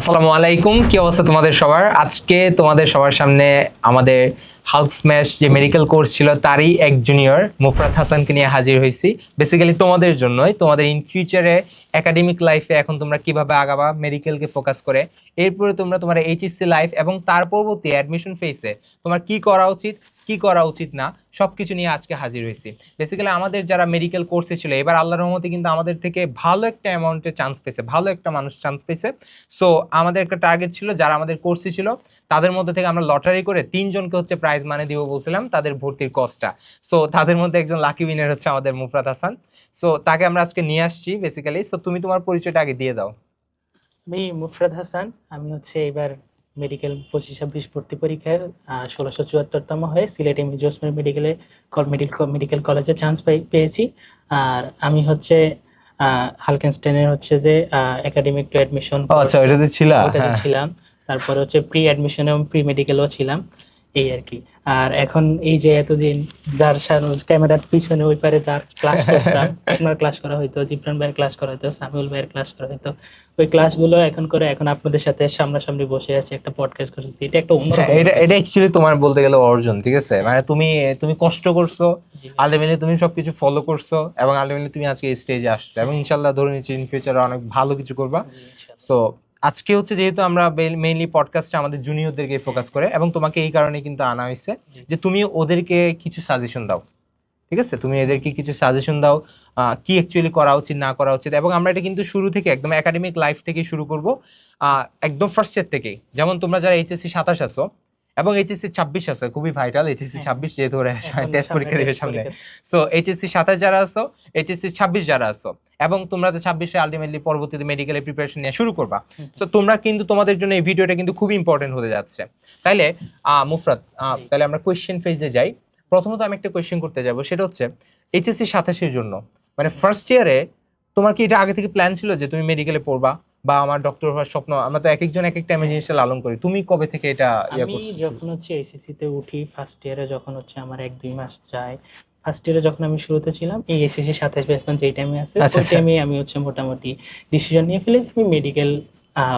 আসসালামু আলাইকুম কি অবস্থা তোমাদের সবার? আজকে তোমাদের সবার সামনে আমাদের হাল্ক স্ম্যাশ যে মেডিকেল কোর্স ছিল, তারই এক জুনিয়র মুফরাত হাসানকে নিয়ে হাজির হয়েছি। বেসিক্যালি তোমাদের জন্যই, তোমাদের ইন ফিউচারে একাডেমিক লাইফে এখন তোমরা কীভাবে আগাবা মেডিকেলকে ফোকাস করে, এরপরে তোমরা তোমার এইচএসসি লাইফ এবং তার পরবর্তী অ্যাডমিশন ফেসে তোমার কি করা উচিত, কি করা উচিত না সব কিছু নিয়ে আজকে হাজির হয়েছি। বেসিক্যালি আমাদের যারা মেডিকেল কোর্সে ছিল, এবার আল্লাহর রহমতে কিন্তু আমাদের থেকে ভালো একটা অ্যামাউন্টের চান্স পেয়েছে, ভালো একটা মানুষ চান্স পেয়েছে। সো আমাদের একটা টার্গেট ছিল, যারা আমাদের কোর্সে ছিল, তাদের মধ্যে থেকে আমরা লটারি করে তিনজনকে হচ্ছে প্রাইজ মানে দিব বলছিলাম তাদের ভর্তির কস্টটা সো তাদের মধ্যে একজন লাকি উইনার হচ্ছে আমাদের মুফরাত হাসান। সো তাকে আমরা আজকে নিয়ে আসছি বেসিক্যালি সো তুমি তোমার পরিচয়টা আগে দিয়ে দাও। আমি মুফরাদ হাসান। আমি হচ্ছে এবার মেডিকেল পঁচিশ ছাব্বিশ ভর্তি পরীক্ষায় ষোলোশো চুয়াত্তরতম হয়ে সিলেট এম জোসমের মেডিকেলে মেডিকেল মেডিকেল কলেজে চান্স পাই পেয়েছি। আর আমি হচ্ছে হালকেনস্টেনের হচ্ছে যে একাডেমিক টু অ্যাডমিশন আচ্ছা ওটাতে ছিলাম। তারপরে হচ্ছে প্রি অ্যাডমিশন এবং প্রি মেডিকেলও ছিলাম। এই আর কি। আর এখন এই যে এতদিন যার ক্যামেরার পিছনে ওই পারে যার ক্লাস আপনার ক্লাস করা হইতো জিবরান ভাইয়ের ক্লাস করা হইতো সামিউল ভাইয়ের ক্লাস করা হইতো। ওই ক্লাসগুলো এখন করে এখন আপনাদের সাথে সামনাসামনি বসে আছে একটা পডকাস্ট করতেছি। এটা একটা হ্যাঁ, এটা এটা অ্যাকচুয়ালি তোমার বলতে গেলে অর্জন ঠিক আছে? মানে তুমি তুমি কষ্ট করছ আলটিমেটলি তুমি সবকিছু ফলো করছ এবং আলটিমেটলি তুমি আজকে এই স্টেজে আসছো এবং ইনশাল্লাহ ধরে নিচ্ছি ইন ফিউচারে অনেক ভালো কিছু করবা। সো আজকে হচ্ছে যেহেতু আমরা মেইনলি পডকাস্টে আমাদের জুনিয়রদেরকে ফোকাস করে এবং তোমাকে এই কারণে কিন্তু আনা হয়েছে যে তুমি ওদেরকে কিছু সাজেশন দাও ঠিক আছে? তুমি এদেরকে কিছু সাজেশন দাও কি অ্যাকচুয়ালি করা উচিত না করা উচিত এবং আমরা এটা কিন্তু শুরু থেকে একদম একাডেমিক লাইফ থেকে শুরু করব একদম ফার্স্ট ইয়ার থেকেই। যেমন তোমরা যারা এইচএসসি সাতাশ আছো এবং এইচএসসি ছাব্বিশ আছে খুবই ভাইটাল এইচএসসি হ্যাঁ। ছাব্বিশ যেহেতু ওরা টেস্ট পরীক্ষা দেবে সামনে। সো এইচএসসি সাতাশ যারা আছো এইচএসসি ছাব্বিশ যারা আছো এবং তোমরা তো ছাব্বিশে আলটিমেটলি পরবর্তীতে মেডিকেলের প্রিপারেশন নিয়ে শুরু করবা। সো তোমরা কিন্তু তোমাদের জন্য এই ভিডিওটা কিন্তু খুবই ইম্পর্টেন্ট হতে যাচ্ছে। তাইলে আহ, মুফরাত তাহলে আমরা কোয়েশ্চেন ফেজে যাই। প্রথমত আমি একটা কোয়েশ্চেন করতে যাব সেটা হচ্ছে এইচএসসি সাতাশের জন্য। মানে ফার্স্ট ইয়ারে তোমার কি এটা আগে থেকে প্ল্যান ছিল যে তুমি মেডিকেলে পড়বা? বা আমার ডক্টর হওয়ার স্বপ্ন আমরা তো এক একজন এক একটা জিনিসটা লালন করি। তুমি কবে থেকে এটা ইয়ে আমি যখন হচ্ছে এসএসসি তে উঠি ফার্স্ট ইয়ারে যখন হচ্ছে আমার এক দুই মাস যায় ফার্স্ট ইয়ারে যখন আমি শুরুতে ছিলাম এই এসএসসি সাতাশ বেতন যেই টাইমে আছে আচ্ছা, ওই আচ্ছা। টাইমে আমি হচ্ছে মোটামুটি ডিসিশন নিয়ে ফেলেছি আমি মেডিকেল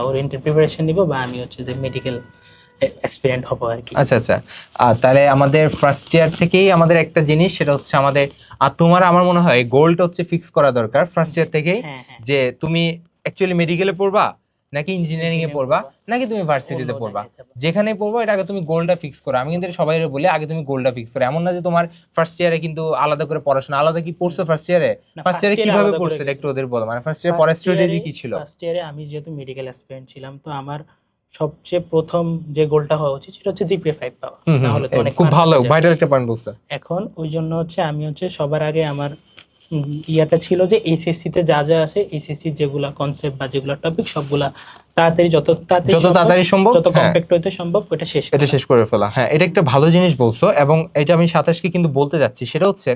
ওরিয়েন্টেড প্রিপারেশন নিব বা আমি হচ্ছে যে মেডিকেল অ্যাসপিরেন্ট হব আর কি। আচ্ছা আচ্ছা। আর তাহলে আমাদের ফার্স্ট ইয়ার থেকেই আমাদের একটা জিনিস সেটা হচ্ছে আমাদের আর তোমার আমার মনে হয় গোলটা হচ্ছে ফিক্স করা দরকার ফার্স্ট ইয়ার থেকেই হ্যাঁ হ্যাঁ। যে তুমি অ্যাকচুয়ালি মেডিকেলে পড়বা নাকি ইঞ্জিনিয়ারিং এ পড়বা। নাকি তুমি ভার্সিটিতে পড়বা। যেখানে পড়ব এটা আগে তুমি গোলটা ফিক্স করো। আমি কিন্তু সবাই বলি আগে তুমি গোলটা ফিক্স করো। এমন না যে তোমার ফার্স্ট ইয়ারে কিন্তু আলাদা করে পড়াশোনা আলাদা কি পড়ছো ফার্স্ট ইয়ারে ফার্স্ট ইয়ারে কীভাবে পড়ছো এটা একটু ওদের বলো। মানে ফার্স্ট ইয়ারে পড়ার স্ট্র্যাটেজি কি ছিল? ফার্স্ট ইয়ারে আমি যেহেতু মেডিকেল অ্যাসপিরেন্ট ছিলাম তো আমার সবচেয়ে প্রথম যে গোলটা হওয়া উচিত সেটা হচ্ছে জিপিএ ফাইভ পাওয়া। হুম, তো অনেক খুব ভালো ভাইটাল একটা পয়েন্ট বলছো। এখন ওই জন্য হচ্ছে আমি হচ্ছে সবার আগে আমার ইয়াটা ছিল যে এইচএসসি তে যা যা আছে এইচএসসি যেগুলা কনসেপ্ট বা যেগুলা টপিক সবগুলা তাড়াতাড়ি যত তাড়াতাড়ি যত সম্ভব, তাড়াতাড়ি সম্ভব যত হ্যাঁ। কম্প্যাক্ট হইতে সম্ভব ওটা শেষ এটা শেষ করে ফেলা। হ্যাঁ এটা একটা ভালো জিনিস বলছো এবং এটা আমি সাতাশকে কিন্তু বলতে যাচ্ছি। সেটা হচ্ছে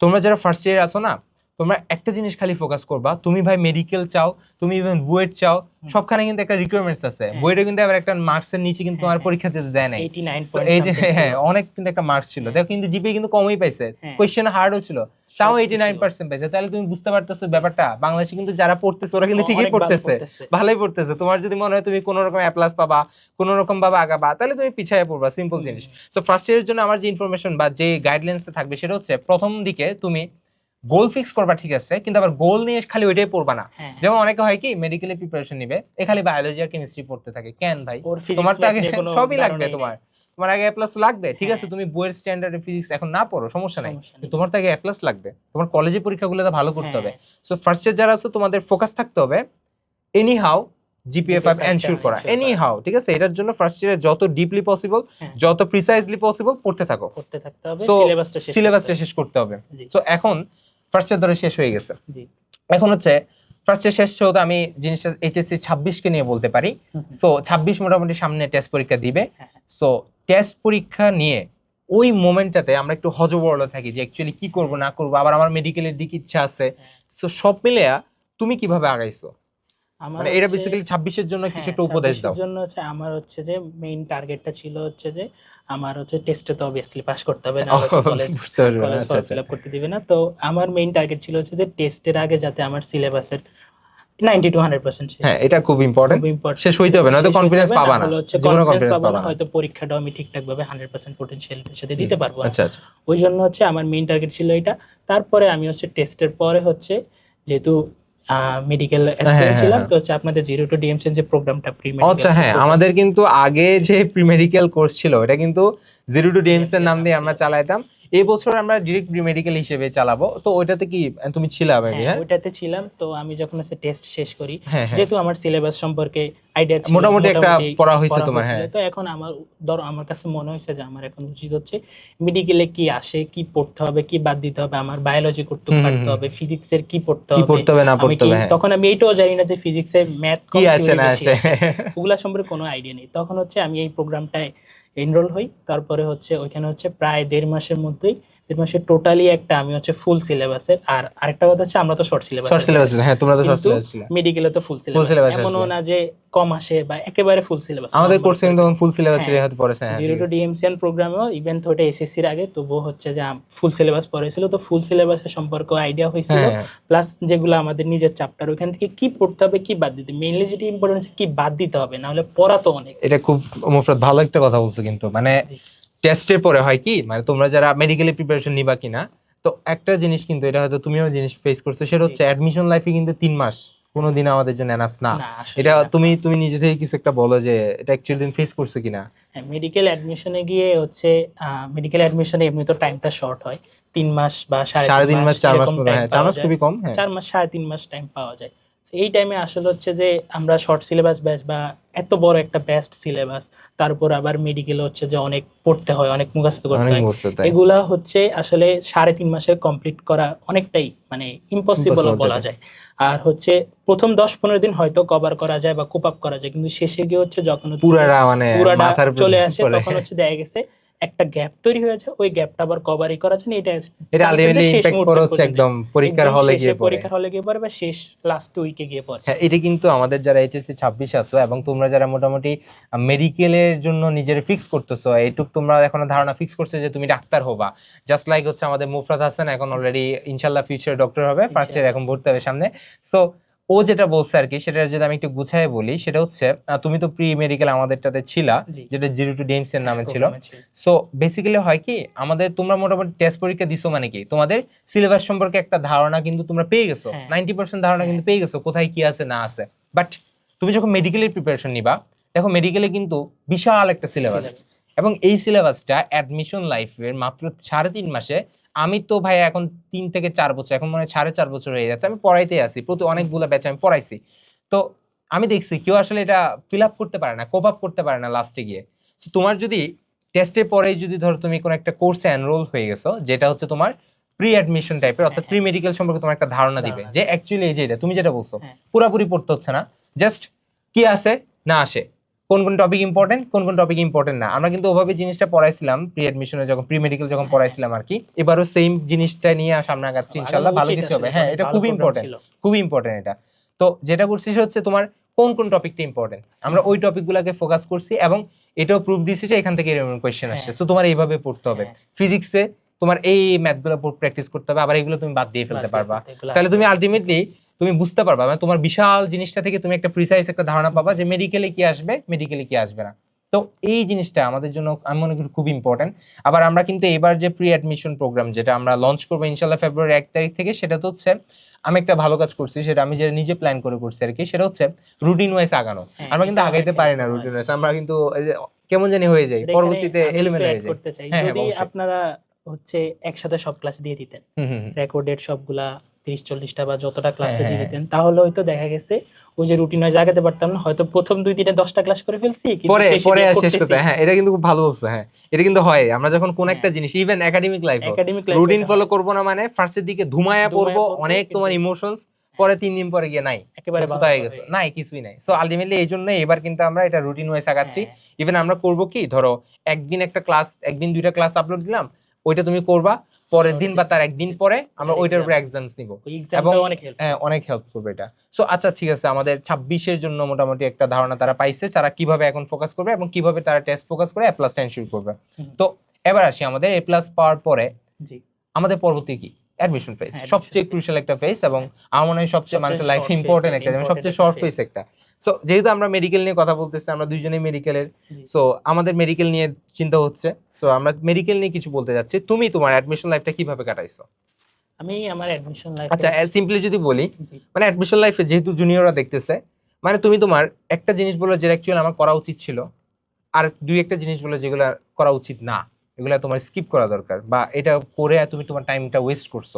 তোমরা যারা ফার্স্ট ইয়ার আছো না তোমরা একটা জিনিস খালি ফোকাস করবা। তুমি ভাই মেডিকেল চাও তুমি ইভেন বুয়েট চাও সবখানে কিন্তু একটা রিকোয়ারমেন্টস আছে। হ্যাঁ। বুয়েটে কিন্তু আবার একটা মার্কসের নিচে কিন্তু তোমার হ্যাঁ, হ্যাঁ। পরীক্ষা দিতে দেয় নাই। 89 এই হ্যাঁ অনেক কিন্তু একটা মার্কস ছিল। হ্যাঁ। দেখো কিন্তু জিপি কিন্তু কমই পাইছে। হ্যাঁ। কোয়েশ্চেন হার্ডও ছিল। তাও সব এইটি নাইন কিছু। পার্সেন্ট পাইছে তাহলে তুমি বুঝতে পারতেছো ব্যাপারটা। বাংলাদেশে কিন্তু যারা পড়তেছে ওরা কিন্তু ঠিকই পড়তেছে। ভালোই পড়তেছে। তোমার যদি মনে হয় তুমি কোনো রকম এ প্লাস পাবা কোনো রকম ভাবে আগাবা তাহলে তুমি পিছায় পড়বা। সিম্পল জিনিস। সো ফার্স্ট ইয়ারের জন্য আমার যে ইনফরমেশন বা যে গাইডলাইন্সটা থাকবে সেটা হচ্ছে প্রথম দিকে তুমি গোল ফিক্স করবা ঠিক আছে? কিন্তু আবার গোল নিয়ে খালি ওইটাই পড়বা না। হ্যাঁ, যেমন অনেকে হয় কি মেডিকেলে প্রিপারেশন নিবে এ খালি বায়োলজি আর কেমিস্ট্রি পড়তে থাকে। কেন ভাই? তোমার তো আগে সবই লাগবে তোমার। তোমার আগে এ প্লাস লাগবে ঠিক আছে? হ্যাঁ। তুমি বইয়ের স্ট্যান্ডার্ড ফিজিক্স এখন না পড়ো সমস্যা নাই। তোমার তো আগে এ প্লাস লাগবে। তোমার কলেজে পরীক্ষাগুলো ভালো করতে হবে। সো ফার্স্ট ইয়ার যারা আছে তোমাদের ফোকাস থাকতে হবে anyhow GPA five ensure করা। এনি। হাউ ঠিক আছে? এটার জন্য ফার্স্ট ইয়ারে যত ডিপলি পসিবল হ্যাঁ। যত প্রিসাইজলি পসিবল পড়তে থাকো। করতে থাকতে হবে সিলেবাসটা শেষ করতে হবে। তো এখন ফার্স্ট ইয়ার ধরে শেষ হয়ে গেছে। এখন হচ্ছে ফার্স্ট শেষ হতে আমি জিনিসটা এইচএসসি ছাব্বিশকে নিয়ে বলতে পারি। সো ছাব্বিশ মোটামুটি সামনে টেস্ট পরীক্ষা দিবে হ্যাঁ, হ্যাঁ। সো টেস্ট পরীক্ষা নিয়ে ওই মোমেন্টটাতে আমরা একটু হজবরল থাকি যে অ্যাকচুয়ালি কি করব না করব আবার আমার মেডিকেলের দিক ইচ্ছা আছে হ্যাঁ। সো সব মিলে তুমি কীভাবে আগাইছো মানে এটা বেসিক্যালি ছাব্বিশের জন্য কিছু হ্যাঁ, একটা উপদেশ দাও। জন্য হচ্ছে আমার হচ্ছে যে মেইন টার্গেটটা ছিল হচ্ছে যে আমার হচ্ছে টেস্টে তো অবভিয়াসলি পাস করতে হবে না কলেজ আচ্ছা, আচ্ছা। ফিল আপ করতে দিবে না। তো আমার মেইন টার্গেট ছিল হচ্ছে যে টেস্টের আগে যাতে আমার সিলেবাসের নাইনটি টু হান্ড্রেড পার্সেন্ট হ্যাঁ এটা খুব ইম্পর্টেন্ট শেষ হইতে হবে নয়তো কনফিডেন্স পাবা না। জীবনে কনফিডেন্স পাবা না, হয়তো পরীক্ষাটাও আমি ঠিকঠাক ভাবে হান্ড্রেড পার্সেন্ট পোটেনশিয়ালের সাথে দিতে পারব আচ্ছা আচ্ছা। ওই জন্য হচ্ছে আমার মেইন টার্গেট ছিল এটা। তারপরে আমি হচ্ছে টেস্টের পরে হচ্ছে যেহেতু মেডিকেল হ্যাঁ, ছিলাম হ্যাঁ। তো হচ্ছে আপনাদের জিরো টু ডিএমসেন যে প্রোগ্রামটা প্রি আচ্ছা হ্যাঁ আমাদের কিন্তু আগে যে প্রি মেডিকেল কোর্স ছিল এটা কিন্তু জিরো টু ডিএমস এর নাম দিয়ে আমরা চালাইতাম এই বছর আমরা ডিরেক্ট প্রি মেডিকেল হিসেবে চালাবো। তো ওইটাতে কি তুমি ছিলা মেবি হ্যাঁ ওইটাতে ছিলাম। তো আমি যখন হচ্ছে টেস্ট শেষ করি হ্যাঁ হ্যাঁ। যেহেতু আমার সিলেবাস সম্পর্কে আইডিয়া ছিল মোটামুটি একটা পড়া হয়েছে তোমার হ্যাঁ। তো এখন আমার ধরো আমার কাছে মনে হয়েছে যে আমার এখন উচিত হচ্ছে মেডিকেলে কি আসে কি পড়তে হবে কি বাদ দিতে হবে আমার বায়োলজি করতে পারতে হবে ফিজিক্সের কি পড়তে হবে। কি পড়তে হবে না পড়তে হবে হ্যাঁ। তখন আমি এইটাও জানি না যে ফিজিক্সে ম্যাথ কি আসে না আসে। ওগুলা সম্পর্কে কোনো আইডিয়া নেই। তখন হচ্ছে আমি এই প্রোগ্রামটায় এনরোল হই তারপরে হচ্ছে ওইখানে হচ্ছে প্রায় দেড় মাসের মধ্যেই মাসের টোটালি একটা আমি হচ্ছে ফুল সিলেবাসের আর আরেকটা কথা হচ্ছে আমরা তো শর্ট সিলেবাস শর্ট সিলেবাস হ্যাঁ তোমরা তো শর্ট সিলেবাস ছিল। মেডিকেলে তো ফুল syllabus সিলেবাস এমনও না যে কম আসে বা একেবারে ফুল সিলেবাস আমাদের কোর্সে কিন্তু ফুল সিলেবাস হ্যাঁ। হয়তো পড়েছে হ্যাঁ জিরো টু ডিএমসিএন প্রোগ্রামেও ইভেন তো ওটা এসএসসির আগে তবুও হচ্ছে যে ফুল সিলেবাস পড়েছিল তো ফুল সিলেবাসের সম্পর্কে আইডিয়া হয়েছিল। হ্যাঁ। প্লাস যেগুলো আমাদের নিজের চ্যাপ্টার ওখান থেকে কি পড়তে হবে কি বাদ দিতে মেইনলি যেটা ইম্পর্টেন্ট কি বাদ দিতে হবে না হলে পড়া তো অনেক। এটা খুব মুফরাত ভালো একটা কথা বলছো কিন্তু। মানে। টেস্টের পরে হয় কি মানে তোমরা যারা মেডিকেলি প্রিপারেশন নিবা কিনা তো একটা জিনিস কিন্তু এটা হয়তো তুমিও জিনিস ফেস করছ সেটা হচ্ছে অ্যাডমিশন লাইফে কিন্তু তিন মাস কোনোদিন আমাদের জন্য এনাফ না। এটা তুমি তুমি নিজে থেকে কিছু একটা বলো যে এটা অ্যাকচুয়ালি তুমি ফেস করছ কিনা? মেডিকেল অ্যাডমিশনে গিয়ে হচ্ছে মেডিকেল অ্যাডমিশনে এমনি তো টাইমটা শর্ট হয়। তিন মাস বা সাড়ে তিন মাস চার মাস হ্যাঁ চার মাস খুবই কম হ্যাঁ। চার মাস সাড়ে তিন মাস টাইম পাওয়া যায়। এই টাইমে আসলে হচ্ছে যে আমরা শর্ট সিলেবাস ব্যাচ বা এত বড় একটা বেস্ট সিলেবাস তারপর আবার মেডিকেল হচ্ছে যে অনেক পড়তে হয় অনেক মুখস্থ করতে হয়। এগুলা হচ্ছে আসলে সাড়ে তিন মাসে কমপ্লিট করা অনেকটাই মানে ইম্পসিবল বলা যায়। আর হচ্ছে প্রথম দশ পনেরো দিন হয়তো কভার করা যায় বা কোপ আপ করা যায় কিন্তু শেষে গিয়ে হচ্ছে যখন পুরাটা মানে পুরাটা চলে আসে তখন হচ্ছে দেখা গেছে একটা গ্যাপ তৈরি হয়ে যায় ওই গ্যাপটা আবার কভারই করা যায় না এটা এটা আলটিমেটলি ইমপ্যাক্ট করে হচ্ছে একদম পরীক্ষার হলে গিয়ে পড়ে। পরীক্ষার হলে গিয়ে পড়ে বা শেষ লাস্ট উইকে গিয়ে পড়ে। হ্যাঁ এটা কিন্তু আমাদের যারা এইচএসসি ছাব্বিশ আছো এবং তোমরা যারা মোটামুটি মেডিকেলের জন্য নিজের ফিক্স করতেছো এইটুক তোমরা এখনও ধারণা ফিক্স করছে যে তুমি ডাক্তার হবা। জাস্ট লাইক হচ্ছে আমাদের মুফরাত হাসান এখন অলরেডি ইনশাল্লাহ ফিউচার ডক্টর হবে ফার্স্ট ইয়ার এখন ভর্তি হবে সামনে। সো ও যেটা বলছে আর কি সেটা যদি আমি একটু গুছায় বলি সেটা হচ্ছে তুমি তো প্রি মেডিকেল আমাদেরটাতে ছিলা যেটা জিরো টু ডিএমস এর নামে ছিল। সো বেসিক্যালি হয় কি আমাদের তোমরা মোটামুটি টেস্ট পরীক্ষা দিছো মানে কি তোমাদের সিলেবাস সম্পর্কে একটা ধারণা কিন্তু তোমরা পেয়ে গেছো। হ্যাঁ। নাইনটি পার্সেন্ট ধারণা কিন্তু পেয়ে গেছো কোথায় কি আছে না আছে। বাট তুমি যখন মেডিকেলের প্রিপারেশন নিবা দেখো মেডিকেলে কিন্তু বিশাল একটা সিলেবাস এবং এই সিলেবাসটা অ্যাডমিশন লাইফের মাত্র সাড়ে তিন মাসে আমি তো ভাই এখন তিন থেকে চার বছর এখন মনে হয় সাড়ে চার বছর হয়ে যাচ্ছে। আমি পড়াইতে আছি প্রতি অনেকগুলো ব্যাচ আমি পড়াইছি। তো আমি দেখছি কেউ আসলে এটা ফিল আপ করতে পারে না কোপ আপ করতে পারে না লাস্টে গিয়ে। তোমার যদি টেস্টের পরে যদি ধরো তুমি কোনো একটা কোর্সে এনরোল হয়ে গেছো যেটা হচ্ছে তোমার প্রি অ্যাডমিশন টাইপের অর্থাৎ হ্যাঁ, প্রি মেডিকেল সম্পর্কে তোমার একটা ধারণা দিবে যে অ্যাকচুয়ালি এই যে এটা তুমি যেটা বলছো হ্যাঁ। পুরাপুরি পড়তে হচ্ছে না জাস্ট কি আসে না আসে। কোন কোন টপিক ইম্পর্টেন্ট কোন কোন টপিক ইম্পর্টেন্ট না। আমরা কিন্তু ওভাবে জিনিসটা পড়াইছিলাম প্রি অ্যাডমিশনে যখন প্রি মেডিকেল যখন হ্যাঁ। পড়াইছিলাম আর কি এবারও সেম জিনিসটা নিয়ে সামনে আগাচ্ছি ইনশাল্লাহ ভালো কিছু হবে। হ্যাঁ এটা খুবই ইম্পর্টেন্ট। খুবই ইম্পর্টেন্ট এটা। তো যেটা করছি হচ্ছে তোমার কোন কোন টপিকটা ইম্পর্টেন্ট আমরা ওই টপিকগুলোকে ফোকাস করছি এবং এটাও প্রুফ দিছি যে এখান থেকে এরকম কোয়েশ্চেন আসছে। হ্যাঁ। সো তোমার এইভাবে পড়তে হবে। হ্যাঁ, ফিজিক্সে তোমার এই ম্যাথগুলো প্র্যাকটিস করতে হবে আবার এগুলো তুমি বাদ দিয়ে ফেলতে পারবা। তাহলে তুমি আলটিমেটলি তুমি বুঝতে পারবা মানে তোমার বিশাল জিনিসটা থেকে তুমি একটা প্রিসাইজ একটা ধারণা পাবা যে মেডিকেলে কি আসবে মেডিকেলে কি আসবে না তো এই জিনিসটা আমাদের জন্য আমি মনে করি খুব ইম্পর্টেন্ট আবার আমরা কিন্তু এবার যে প্রি অ্যাডমিশন প্রোগ্রাম যেটা আমরা লঞ্চ করব ইনশাল্লাহ ফেব্রুয়ারি এক তারিখ থেকে সেটা তো হচ্ছে আমি একটা ভালো কাজ করছি সেটা আমি যেটা নিজে প্ল্যান করে করছি আর কি সেটা হচ্ছে রুটিন ওয়াইজ আগানো হ্যাঁ, আমরা কিন্তু আগাইতে পারি না রুটিন। ওয়াইজ আমরা কিন্তু কেমন জানি হয়ে যাই পরবর্তীতে এলিমেন্ট হয়ে যায় চাই হ্যাঁ, হ্যাঁ। আপনারা হচ্ছে একসাথে সব ক্লাস দিয়ে দিতেন। রেকর্ডেড সবগুলা তিরিশ চল্লিশটা বা যতটা ক্লাসে হ্যাঁ, দিয়ে হ্যাঁ। দিতেন তাহলে হয়তো দেখা গেছে ওই যে রুটিন ওয়াইজ আগাতে পারতাম না। হয়তো প্রথম দুই দিনে দশটা ক্লাস করে ফেলছি পরে পরে শেষ করতে হ্যাঁ। এটা কিন্তু খুব ভালো বলছো হ্যাঁ। এটা কিন্তু হয়। আমরা যখন কোন হ্যাঁ। একটা জিনিস even academic life routine follow করব না মানে ফার্স্টের দিকে ধুমায়া পড়ব অনেক তোমার ইমোশনস পরে তিন দিন পরে গিয়ে নাই। একেবারে কোথায় গেছে। নাই কিছুই নাই। সো আলটিমেটলি এই জন্য এবার কিন্তু আমরা এটা রুটিন ওয়াইজ আগাচ্ছি। হ্যাঁ, ইভেন আমরা করব কি ধরো একদিন একটা ক্লাস একদিন দুইটা ক্লাস আপলোড দিলাম ওইটা তুমি করবা পরের দিন বা তার একদিন পরে আমরা ওইটার উপরে এক্সামস নিব। এবং- অনেক হেল্প হ্যাঁ, করবে এটা। সো আচ্ছা ঠিক আছে আমাদের ছাব্বিশের জন্য মোটামুটি একটা ধারণা তারা পাইছে তারা কীভাবে এখন ফোকাস করবে এবং কীভাবে তারা টেস্ট ফোকাস করে এ প্লাস শুরু করবে। তো এবার আসি আমাদের এ প্লাস পাওয়ার পরে আমাদের পরবর্তী কি? অ্যাডমিশন ফেজ সবচেয়ে ক্রুশাল একটা ফেজ এবং আমার মনে হয় সবচেয়ে মানুষের লাইফে ইম্পর্টেন্ট একটা যেমন সবচেয়ে শর্ট। ফেজ একটা। সো যেহেতু আমরা মেডিকেল নিয়ে কথা বলতেছি আমরা দুইজনেই মেডিকেলের। সো আমাদের মেডিকেল নিয়ে চিন্তা হচ্ছে। সো আমরা মেডিকেল নিয়ে কিছু বলতে যাচ্ছি। তুমি তোমার অ্যাডমিশন লাইফটা কীভাবে কাটাইছো? আমি আমার অ্যাডমিশন লাইফ আচ্ছা সিম্পলি যদি বলি মানে অ্যাডমিশন লাইফে যেহেতু জুনিয়ররা দেখতেছে মানে তুমি তোমার একটা জিনিস বলো যেটা অ্যাকচুয়ালি আমার করা উচিত ছিল আর দুই একটা জিনিস বলো যেগুলো করা উচিত না এগুলো তোমার স্কিপ করা দরকার বা এটা করে তুমি তোমার টাইমটা ওয়েস্ট করছ।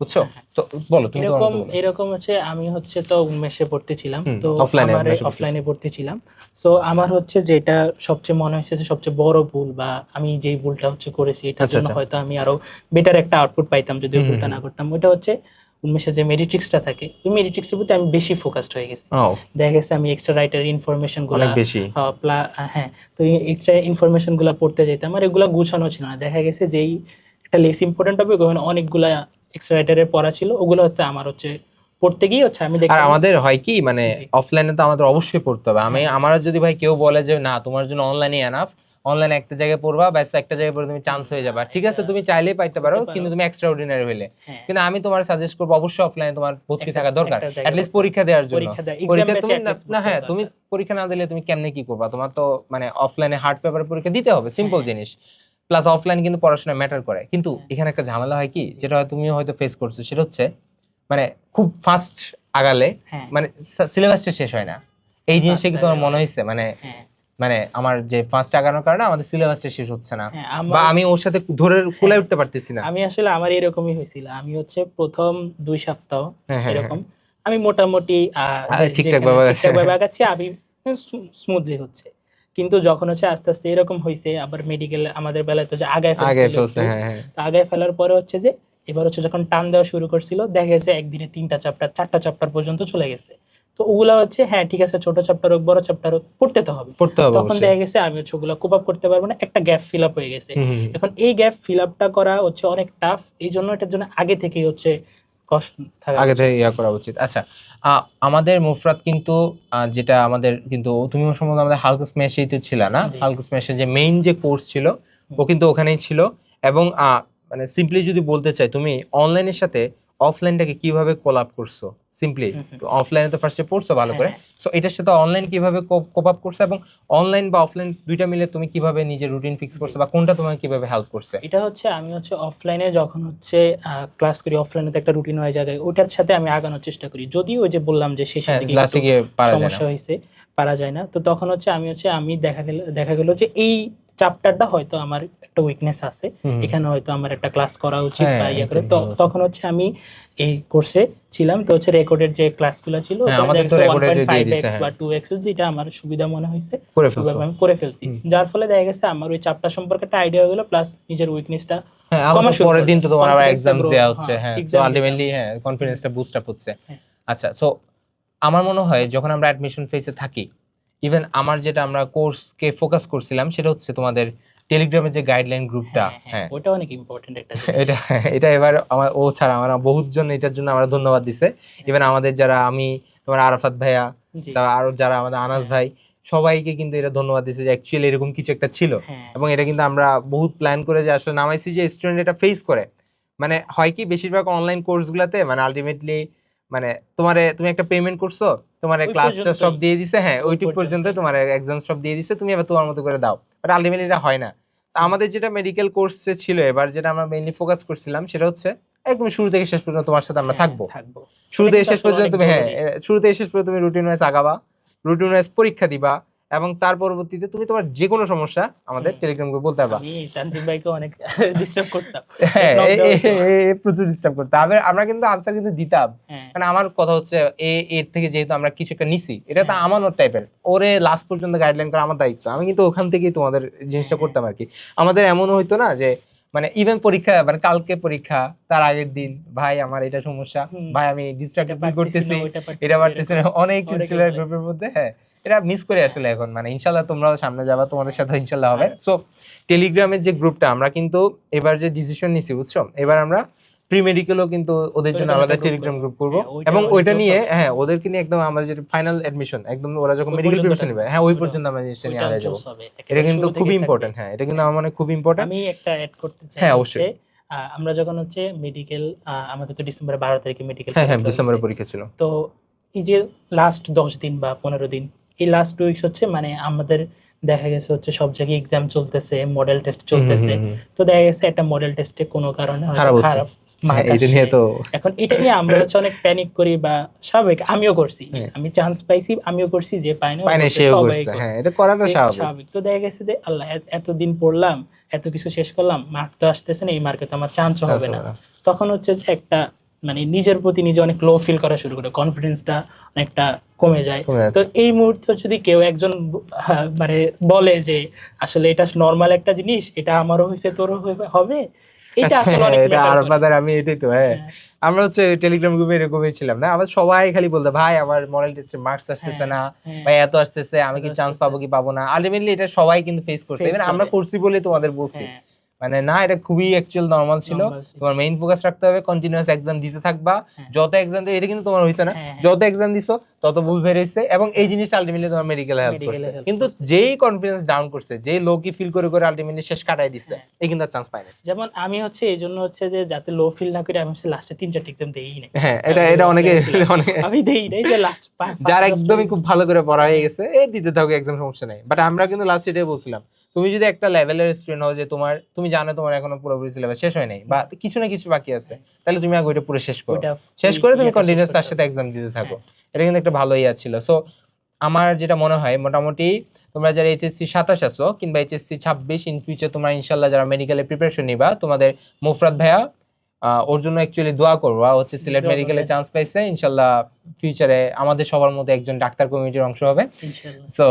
বুঝছ। তো বলো তুমি এরকম এরকম হচ্ছে আমি হচ্ছে তো উন্মেষে ভর্তি ছিলাম তো আমার অফলাইনে ভর্তি ছিলাম সো আমার হচ্ছে যেটা সবচেয়ে মনে হয়েছে যে সবচেয়ে বড় ভুল বা আমি যেই ভুলটা হচ্ছে করেছি এটার আচ্ছা, জন্য আচ্ছা। হয়তো আমি আরও বেটার একটা আউটপুট পাইতাম যদি ভুলটা না করতাম। ওটা হচ্ছে উন্মেষে যে থাকে ওই মেডিট্রিক্সের প্রতি আমি বেশি ফোকাসড হয়ে গেছি। দেখা গেছে আমি এক্সট্রা রাইটার ইনফরমেশনগুলো হ্যাঁ তো এক্সট্রা ইনফরমেশনগুলা পড়তে যেতাম আর এগুলা গুছানো ছিল না। দেখা গেছে যেই একটা লেস ইম্পর্টেন্ট হবে ওখানে অনেকগুলা এক্সট্রা রাইটারের পড়া ছিল ওগুলো হচ্ছে আমার হচ্ছে পড়তে গিয়ে হচ্ছে আমি আর আমাদের হয় কি মানে অফলাইনে তো আমাদের অবশ্যই পড়তে হবে। আমি আমার যদি ভাই কেউ বলে যে না তোমার জন্য অনলাইনে এনাফ অনলাইনে একটা জায়গায় পড়বা ব্যাস একটা জায়গায় পড়ে তুমি চান্স হয়ে যাবে। ঠিক আছে তুমি চাইলেই পাইতে পারো। কিন্তু তুমি এক্সট্রা অর্ডিনারি হলে হ্যাঁ, কিন্তু আমি তোমার সাজেস্ট করব অবশ্যই অফলাইনে তোমার ভর্তি থাকা দরকার। জায়গায় অ্যাটলিস্ট পরীক্ষা দেওয়ার জন্য। পরীক্ষা তুমি না- না হ্যাঁ তুমি পরীক্ষা না দিলে তুমি কেমনে কি করবা? তোমার তো মানে অফলাইনে হার্ড পেপারে পরীক্ষা দিতে হবে সিম্পল হ্যাঁ। জিনিস। প্লাস অফলাইন কিন্তু পড়াশোনা ম্যাটার করে। কিন্তু হ্যাঁ। এখানে একটা ঝামেলা হয় কি? যেটা তুমি হয়তো ফেস করছ সেটা হচ্ছে মানে খুব ফাস্ট আগালে হ্যাঁ। মানে সিলেবাসটা শেষ হয় না। এই জিনিসটা কি তোমার মনে হয়েছে মানে হ্যাঁ। মানে আমার যে ফার্স্ট আগানোর কারণে আমাদের সিলেবাসটা শেষ হচ্ছে না। বা আমি ওর সাথে ধরে কুলাই উঠতে পারতেছি না। আমি আসলে আমার এরকমই হয়েছিল। আমি হচ্ছে প্রথম দুই সপ্তাহ এরকম। আমি মোটামুটি। ঠিকঠাক ভাবে আগাচ্ছি আমি স্মুথলি হচ্ছে। কিন্তু যখন হচ্ছে আস্তে আস্তে এরকম হয়েছে আবার মেডিকেল আমাদের বেলায় তো যে আগায়। আগে ফেলছে। হ্যাঁ হ্যাঁ আগায় ফেলার পরে হচ্ছে যে এবার হচ্ছে যখন টান দেওয়া শুরু করছিল দেখা গেছে একদিনে তিনটা চ্যাপ্টার চারটা চ্যাপ্টার পর্যন্ত চলে গেছে তো ওগুলা হচ্ছে হ্যাঁ ঠিক আছে ছোট চ্যাপ্টার হোক বড় চ্যাপ্টার হোক পড়তে তো হবে পড়তে হবে তখন দেখা গেছে আমি হচ্ছে ওগুলা কোপ আপ করতে পারব না একটা গ্যাপ ফিল আপ হয়ে গেছে। এখন এই গ্যাপ ফিল আপটা করা হচ্ছে অনেক টাফ এই জন্য এটার জন্য আগে থেকেই হচ্ছে কষ্ট আগে থেকে ইয়া করা উচিত। আচ্ছা আহ, আমাদের মুফরাত কিন্তু যেটা আমাদের কিন্তু তুমি সম্ভবত আমাদের হালকা স্ম্যাশেই তো ছিল না? হালকা স্ম্যাশের যে মেইন যে কোর্স ছিল ও কিন্তু ওখানেই ছিল। এবং আহ, মানে সিম্পলি যদি বলতে চাই তুমি অনলাইনের সাথে অফলাইনটাকে কীভাবে কোলাপ করছ? সিম্পলি। অফলাইনে তো ফার্স্টে পড়ছো ভালো করে। হ্যাঁ, সো এটার সাথে অনলাইন কীভাবে কোপ আপ করছ এবং অনলাইন বা অফলাইন দুইটা মিলে তুমি কীভাবে নিজের রুটিন ফিক্স করছ বা কোনটা তোমাকে কীভাবে হেল্প করছে? এটা হচ্ছে আমি হচ্ছে অফলাইনে যখন হচ্ছে ক্লাস করি অফলাইনে তো একটা রুটিন হয়ে যায়। ওটার সাথে আমি আগানোর চেষ্টা করি। যদিও ওই যে বললাম যে শেষের হ্যাঁ ক্লাসে গিয়ে পারা যায় সমস্যা হয়েছে পারা যায় না। তো তখন হচ্ছে আমি হচ্ছে আমি দেখা গেল দেখা গেল যে এই চ্যাপ্টারটা হয়তো আমার একটা উইকনেস আছে। এখানে হয়তো আমার একটা ক্লাস করা উচিত হ্যাঁ, বা ইয়ে করে। তখন হচ্ছে আমি এই কোর্সে ছিলাম। তো হচ্ছে রেকর্ডের যে ক্লাসগুলো ছিল হ্যাঁ, দিয়ে দিছে, হ্যাঁ। বা 2x যেটা আমার সুবিধা মনে হয়েছে আমি করে ফেলছি। যার ফলে দেখা গেছে আমার ওই চ্যাপ্টার সম্পর্কে একটা আইডিয়া হয়ে গেলো প্লাস নিজের উইকনেসটা পরের দিন তো তোমার আবার এক্সাম দেওয়া হচ্ছে হ্যাঁ, তো আলটিমেটলি হ্যাঁ কনফিডেন্সটা বুস্ট আপ হচ্ছে। আচ্ছা সো আমার মনে হয় যখন আমরা অ্যাডমিশন ফেজে থাকি ইভেন আমার যেটা আমরা কোর্সকে ফোকাস করছিলাম সেটা হচ্ছে তোমাদের টেলিগ্রামের যে গাইডলাইন গ্রুপটা হ্যাঁ, হ্যাঁ, হ্যাঁ। ওটা অনেক ইম্পর্টেন্ট একটা এটা এটা এবার আমার ও ছাড়া আমার বহুত জন এটার জন্য আমরা ধন্যবাদ দিছে। ইভেন আমাদের যারা আমি তোমার আরাফাত ভাইয়া তারপর আরও যারা আমাদের আনাস হ্যাঁ। ভাই সবাইকে কিন্তু এটা ধন্যবাদ দিছে যে অ্যাকচুয়ালি এরকম কিছু একটা ছিল। হ্যাঁ, এবং এটা কিন্তু আমরা বহুত প্ল্যান করে যে আসলে নামাইছি যে স্টুডেন্ট এটা ফেস করে। মানে হয় কি বেশিরভাগ অনলাইন কোর্সগুলোতে মানে আলটিমেটলি মানে তোমারে তুমি একটা পেমেন্ট করছ তোমার ক্লাসটা সব দিয়ে দিছে হ্যাঁ ওইটুক পর্যন্ত তোমার এক্সাম সব দিয়ে দিছে তুমি এবার তোমার মতো করে দাও। বাট আলটিমেটলি এটা হয় না। তা আমাদের যেটা মেডিকেল কোর্সে ছিল এবার যেটা আমরা মেইনলি ফোকাস করছিলাম সেটা হচ্ছে একদম শুরু থেকে শেষ পর্যন্ত তোমার সাথে আমরা হ্যাঁ, থাকব। থাকব। শুরু থেকে শেষ পর্যন্ত তুমি হ্যাঁ। শুরু থেকে শেষ পর্যন্ত তুমি রুটিন ওয়াইজ আগাবা রুটিন ওয়াইজ পরীক্ষা দিবা এবং তার পরবর্তীতে তুমি তোমার যে কোনো সমস্যা আমাদের টেলিগ্রাম গ্রুপে বলতে পারবা। আমি তানজিম ভাইকে অনেক ডিস্টার্ব করতাম। হ্যাঁ প্রচুর ডিস্টার্ব করতে হবে আমরা কিন্তু আনসার কিন্তু দিতাম। হ্যাঁ। মানে আমার কথা হচ্ছে এ এর থেকে যেহেতু আমরা কিছু একটা নিছি এটা তো হ্যাঁ। আমানত টাইপের ওরে লাস্ট পর্যন্ত গাইডলাইন করা আমার দায়িত্ব। আমি কিন্তু ওখান থেকেই তোমাদের জিনিসটা হ্যাঁ। করতাম আর কি আমাদের এমনও হইতো না যে মানে ইভেন পরীক্ষা মানে কালকে পরীক্ষা তার আগের দিন ভাই আমার এটা সমস্যা। ভাই আমি ডিস্ট্রাক্ট করতেছি। এটা পারতেছি অনেক কিছু গ্রুপের মধ্যে হ্যাঁ। এটা মিস করে আসলে এখন। মানে ইনশাল্লাহ তোমরাও সামনে যাবা তোমাদের সাথে ইনশাল্লাহ হবে। হ্যাঁ। সো টেলিগ্রামের যে গ্রুপটা আমরা কিন্তু এবার যে ডিসিশন নিছি বুঝছ? এবার আমরা প্রি মেডিকেলও কিন্তু ওদের জন্য আলাদা টেলিগ্রাম গ্রুপ করব। হ্যাঁ, এবং ওইটা নিয়ে হ্যাঁ ওদেরকে নিয়ে একদম আমরা যেটা ফাইনাল এডমিশন একদম ওরা যখন মেডিকেল প্রিপারেশন নেবে হ্যাঁ ওই পর্যন্ত আমরা জিনিসটা নিয়ে আলাদা যাব। এটা কিন্তু খুব ইম্পর্টেন্ট হ্যাঁ এটা কিন্তু আমার মনে খুব ইম্পর্টেন্ট আমি একটা অ্যাড করতে চাই হ্যাঁ, অবশ্যই। আমরা যখন হচ্ছে মেডিকেল আমাদের তো ডিসেম্বরের বারো তারিখে মেডিকেল হ্যাঁ হ্যাঁ ডিসেম্বরে পরীক্ষা ছিল। তো এই যে লাস্ট দশ দিন বা পনেরো দিন এই লাস্ট টু উইকস হচ্ছে মানে আমাদের দেখা গেছে হচ্ছে সব জায়গায় এক্সাম চলতেছে মডেল টেস্ট চলতেছে। তো দেখা গেছে একটা মডেল টেস্টে কোনো কারণে খারাপ হ্যাঁ, তো এখন এটা নিয়ে আমরা হচ্ছে অনেক প্যানিক করি বা স্বাভাবিক আমিও করছি। হ্যাঁ। আমি চান্স পাইছি আমিও করছি যে পাই না হ্যাঁ এটা করাটা এই স্বাভাবিক। স্বাভাবিক। তো দেখা গেছে যে আল্লাহ এত- এতদিন পড়লাম এত কিছু শেষ করলাম মার্ক তো আসতেছে না এই মার্কে তো আমার চান্স হবে না। তখন হচ্ছে যে একটা মানে নিজের প্রতি নিজে অনেক লো ফিল করা শুরু করে কনফিডেন্সটা অনেকটা কমে যায়। তো এই মুহূর্তে যদি কেউ একজন হ্যাঁ, মানে বলে যে আসলে এটা নর্মাল একটা জিনিস এটা আমারও হয়েছে তোরও হবে। এটা আসলে অনেক এটা আর আপনাদের আমি এটাই তো হ্যাঁ। হ্যাঁ, আমরা হচ্ছে টেলিগ্রাম গ্রুপে এরকমই ছিলাম না? আমার সবাই খালি বলতো ভাই আমার টেস্টে মার্কস আসতেছে না হ্যাঁ, ভাই এত আসতেছে আমি কি চান্স পাবো কি পাবো না? আলটিমেটলি এটা সবাই কিন্তু ফেস করছে। আমরা করছি বলে তোমাদের বলছি। মানে না এটা খুবই অ্যাকচুয়াল নরমাল ছিল। তোমার মেইন ফোকাস রাখতে হবে কন্টিনিউয়াস এক্সাম দিতে থাকবা। হ্যাঁ। যত এক্সাম দিবে এটা কিন্তু তোমার হইছে না। হ্যাঁ, হ্যাঁ। যত এক্সাম দিছো তত ভুল বেরিয়েছে এবং এই জিনিসটা আলটিমেটলি তোমার মেডিকেলে হেল্প করছে। কিন্তু যেই কনফিডেন্স ডাউন করছে যেই লো কি ফিল করে করে আলটিমেটলি শেষ কাটাই দিছে। এই কিন্তু চান্স পায় না যেমন আমি হচ্ছে এই জন্য হচ্ছে যে যাতে লো ফিল না করে আমি হচ্ছে লাস্টে তিন চারটে এক্সাম দেই না হ্যাঁ এটা এটা অনেকে অনেকে আমি দেই নাই যে লাস্ট যার একদমই খুব ভালো করে পড়া হয়ে গেছে এই দিতে থাকো এক্সাম সমস্যা নাই। বাট আমরা কিন্তু লাস্ট এটাই বলছিলাম তুমি যদি একটা লেভেলের স্টুডেন্ট হও যে তোমার তুমি জানো তোমার এখনও পুরোপুরি সিলেবাস শেষ হয় নাই বা কিছু না কিছু বাকি আছে তাহলে তুমি আগে ওইটা পুরো শেষ করো। শেষ করে তুমি ইয়েটা শেষ কন্টিনিউয়াস তার সাথে এক্সাম দিতে থাকো। এটা কিন্তু একটা ভালো ইয়া ছিল। সো আমার যেটা মনে হয় মোটামুটি তোমরা যারা এইচএসসি সাতাশ আছো কিংবা এইচএসসি ছাব্বিশ ইন ফিউচার তোমরা ইনশাল্লাহ যারা মেডিকেলের প্রিপারেশন নিবা তোমাদের মুফরাত ভাইয়া ওর জন্য অ্যাকচুয়ালি দোয়া করব। আর হচ্ছে সিলেট মেডিকেলে চান্স পাইছে ইনশাল্লাহ ফিউচারে আমাদের সবার মধ্যে একজন ডাক্তার কমিটির অংশ হবে। সো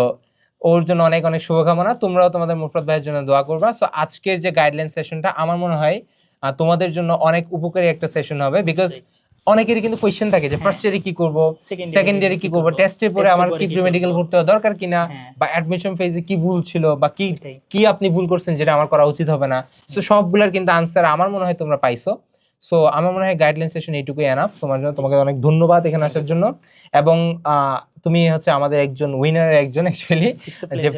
ওর জন্য অনেক অনেক শুভকামনা। তোমরাও তোমাদের মুফরাত ভাইয়ের জন্য দোয়া করবা। সো আজকের যে গাইডলাইন সেশনটা আমার মনে হয় তোমাদের জন্য অনেক উপকারী একটা সেশন হবে বিকজ অনেকেরই কিন্তু কোয়েশ্চেন থাকে যে হ্যাঁ। ফার্স্ট ইয়ারে কি করব সেকেন্ড ইয়ারে কি করব টেস্টের পরে আমার কি প্রি মেডিকেল? ভর্তি হওয়া দরকার কিনা হ্যাঁ, বা অ্যাডমিশন ফেজে কি ভুল ছিল বা কি কি আপনি ভুল করছেন যেটা আমার করা উচিত হবে না। সো সবগুলোর কিন্তু আনসার আমার মনে হয় তোমরা পাইছো। সো আমার মনে হয় গাইডলাইন সেশন এইটুকুই এনাফ তোমার জন্য তোমাকে অনেক ধন্যবাদ এখানে আসার জন্য। এবং তুমি হচ্ছে আমাদের একজন উইনারের একজন অ্যাকচুয়ালি যে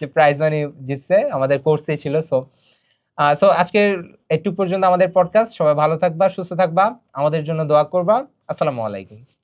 যে প্রাইজ মানি জিতছে আমাদের কোর্সে ছিল সো সো আজকে একটু পর্যন্ত আমাদের পডকাস্ট সবাই ভালো থাকবা সুস্থ থাকবা। আমাদের জন্য দোয়া করবা। আসসালামু আলাইকুম।